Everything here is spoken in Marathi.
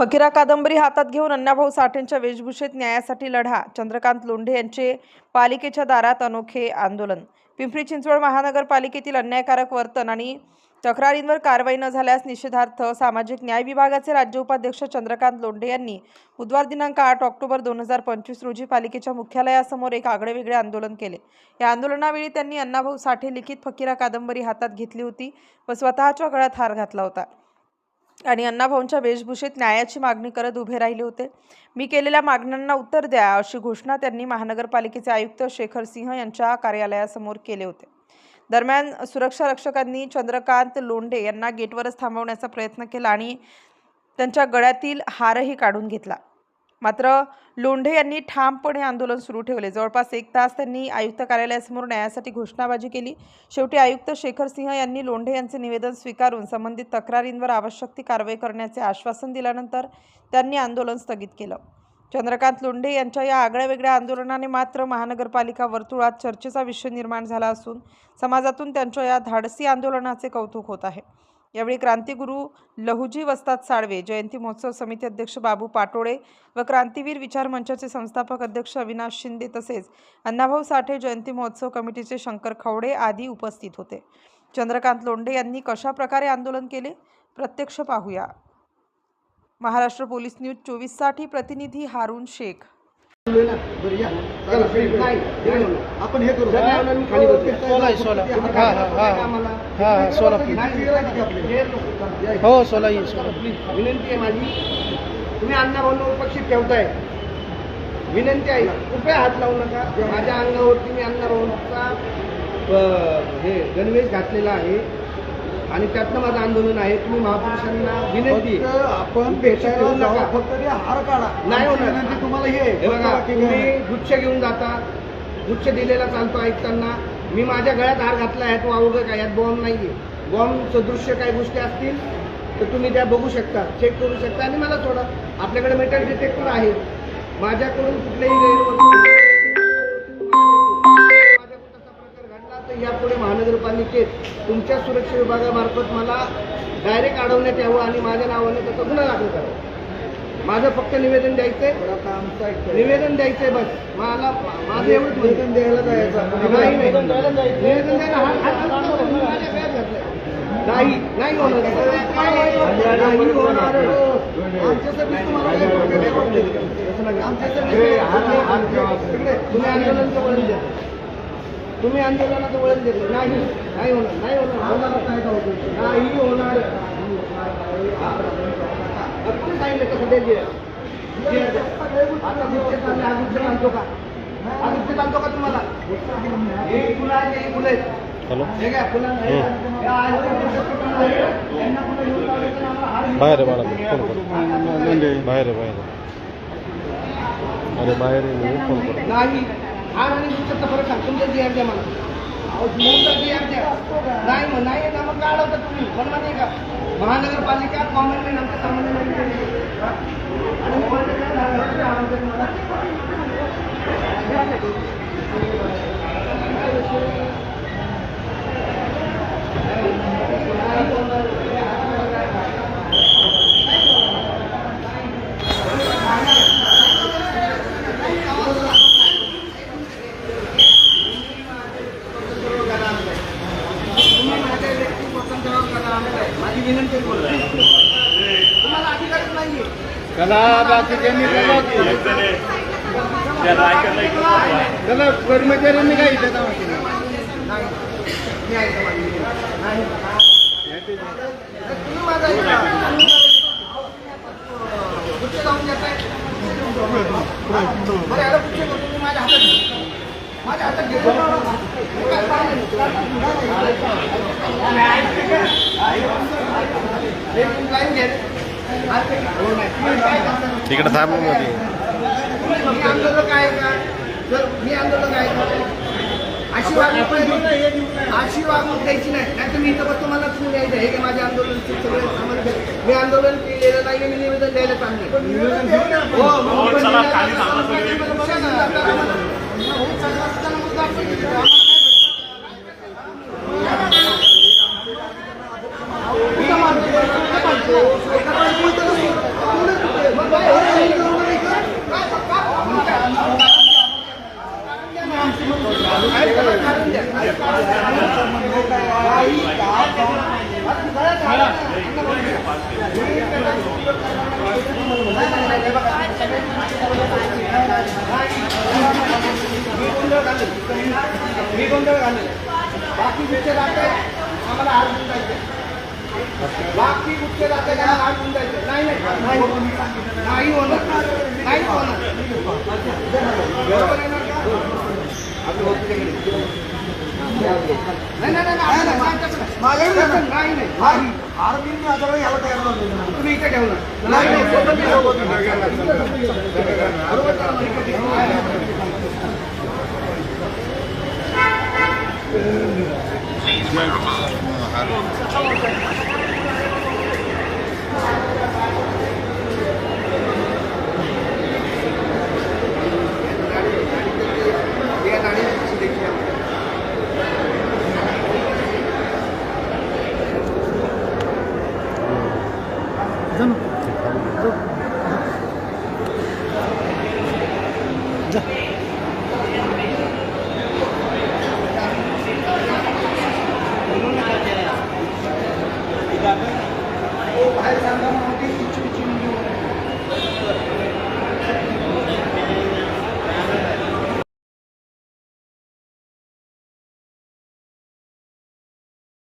फकीरा कादंबरी हातात घेऊन अण्णाभाऊ साठेंच्या वेशभूषेत न्यायासाठी लढा. चंद्रकांत लोंढे यांचे पालिकेच्या दारात अनोखे आंदोलन. पिंपरी चिंचवड महानगरपालिकेतील अन्यायकारक वर्तन आणि तक्रारींवर कारवाई न झाल्यास निषेधार्थ सामाजिक न्याय विभागाचे राज्य उपाध्यक्ष चंद्रकांत लोंढे यांनी बुधवार दिनांक आठ ऑक्टोबर दोन हजार पंचवीस रोजी पालिकेच्या मुख्यालयासमोर एक आगळेवेगळे आंदोलन केले. या आंदोलनावेळी त्यांनी अण्णाभाऊ साठे लिखित फकीरा कादंबरी हातात घेतली होती व स्वतःच्या गळ्यात हार घातला होता. आणि अण्णाभाऊंच्या वेशभूषेत न्यायाची मागणी करत उभे राहिले होते. मी केलेल्या मागण्यांना उत्तर द्या अशी घोषणा त्यांनी महानगरपालिकेचे आयुक्त शेखर सिंह यांच्या कार्यालयासमोर केले होते. दरम्यान सुरक्षा रक्षकांनी चंद्रकांत लोंढे यांना गेटवरच थांबवण्याचा प्रयत्न केला आणि त्यांच्या गळ्यातील हारही काढून घेतला. मात्र लोंढे यांनी ठामपणे आंदोलन सुरू ठेवले. जवळपास एक तास त्यांनी आयुक्त कार्यालयासमोर न्यायासाठी घोषणाबाजी केली. शेवटी आयुक्त शेखर सिंह यांनी लोंढे यांचे निवेदन स्वीकारून संबंधित तक्रारींवर आवश्यक ती कारवाई करण्याचे आश्वासन दिल्यानंतर त्यांनी आंदोलन स्थगित केलं. चंद्रकांत लोंढे यांच्या या आगळ्या वेगळ्या आंदोलनाने मात्र महानगरपालिका वर्तुळात चर्चेचा विषय निर्माण झाला असून समाजातून त्यांच्या या धाडसी आंदोलनाचे कौतुक होत आहे. यावेळी क्रांतिगुरू लहुजी वस्ताद साळवे जयंती महोत्सव समिती अध्यक्ष बाबू पाटोळे व क्रांतीवीर विचार मंचाचे संस्थापक अध्यक्ष अविनाश शिंदे तसेच अण्णाभाऊ साठे जयंती महोत्सव कमिटीचे शंकर खवडे आदी उपस्थित होते. चंद्रकांत लोंढे यांनी कशा प्रकारे आंदोलन केले? प्रत्यक्ष पाहूया. महाराष्ट्र पोलीस न्यूज चोवीससाठी प्रतिनिधी हारून शेख. आपण हे करू. सोळा. हा, हा, हा. हा, हा. हो सोला सोला विनंती आहे माझी. तुम्ही अण्णाभाऊंना उपस्थित ठेवताय. विनंती आहे कृपया हात लावू नका. माझ्या अंगावरती मी अण्णाभाऊंचा अ, हे गणवेश घातलेला आहे. आणि त्यातनं माझं आंदोलन आहे तुम्ही महापुरुषांना विनंती आहे. आपण भेटायला. जाऊ फक्त ते हार काढा नाही होणार. विनंती तुम्हाला हे आहे. हे बघा फक्त बाकी काही तुम्ही नाही. गुच्छ घेऊन जाता गुच्छ दिलेला चालतो ऐकताना मी माझ्या गळ्यात हार घातला आहे तो अवघड काय यात बॉम्ब नाहीये बॉम्ब सदृश्य काही गोष्टी असतील तर तुम्ही त्या बघू शकता चेक करू शकता आणि मला सोडा आपल्याकडे मेटल डिटेक्टर आहे माझ्याकडून कुठलेही गैरवर्तणूक महानगरपालिकेत तुमच्या सुरक्षा विभागामार्फत मला डायरेक्ट अडवण्यात यावं आणि माझ्या नावाने त्याचा गुन्हा दाखल करावा माझं फक्त निवेदन द्यायचंय. निवेदन द्यायचंय बस मला माझं एवढंच निवेदन. द्यायला जायचं. नाही निवेदन द्यायला हा- हा- हा- हा-. नाही नाही होणार नाही होणार आमच्यासाठी तुम्हाला. आमच्यासाठी. तुम्ही द्या तुम्ही आंदोलनाचं वळण देत नाही नाही होणार नाही होणार. होणार काय का होतं? नाही होणार. कोणी सांगितलं कसं द्यायचे आता गुच्छ चालले हा गुच्छ बांधतो का हा गुच्छ का तुम्हाला. हे फुलं आहेत हे फुलं हे काय फुलं. हे बाहेर बाळा बाहेर. अरे बाहेर फोन नाही. हार आणि गुच्छाचा फरक सांग तुमचं म्हणजे जी आर द्या मला. तर जी द्या नाही मग नाही आहे ना मग काय अडवता तुम्ही. पण नाही का महानगरपालिका कॉमन मॅन आमच्या सामान्य आणि मला? तुम्ही माझ्या व्यक्ती स्वतंत्र करा माझी विनंती आहे बोला. तुम्हाला अधिकारच नाहीये कला बाकीच्यांनी कला कला कर्मचाऱ्यांनी काय इथं जावं केलं? नाही मी ऐका माझी विनंती. नाही तर तुम्ही माझा ऐका. गुच्छ लावून देताय. बरं, याला गुच्छ करतो. तुम्ही माझ्या हातात घ्या. माझ्या हातात घेतो काय एक तिकडे थांबमध्ये मी आंदोलन काय आहे का मी आंदोलन काय आहे? अशी वागणूक अशी वागणूक द्यायची नाही नाही तुम्ही इथं बघ तुम्हाला तुम्ही द्यायचं हे काय माझे आंदोलन सगळे सामान मी आंदोलन केलेलं नाही मी निवेदन द्यायला चांगले हो मी गोंधळ घालू बाकी पिक्चर आता आम्हाला आज बाकी कुठे जाते का नाही नाही होणार नाही होणार नाही नाही नाही आर्मीने आता याला तयार तुम्ही इथे ठेवणार नाही México.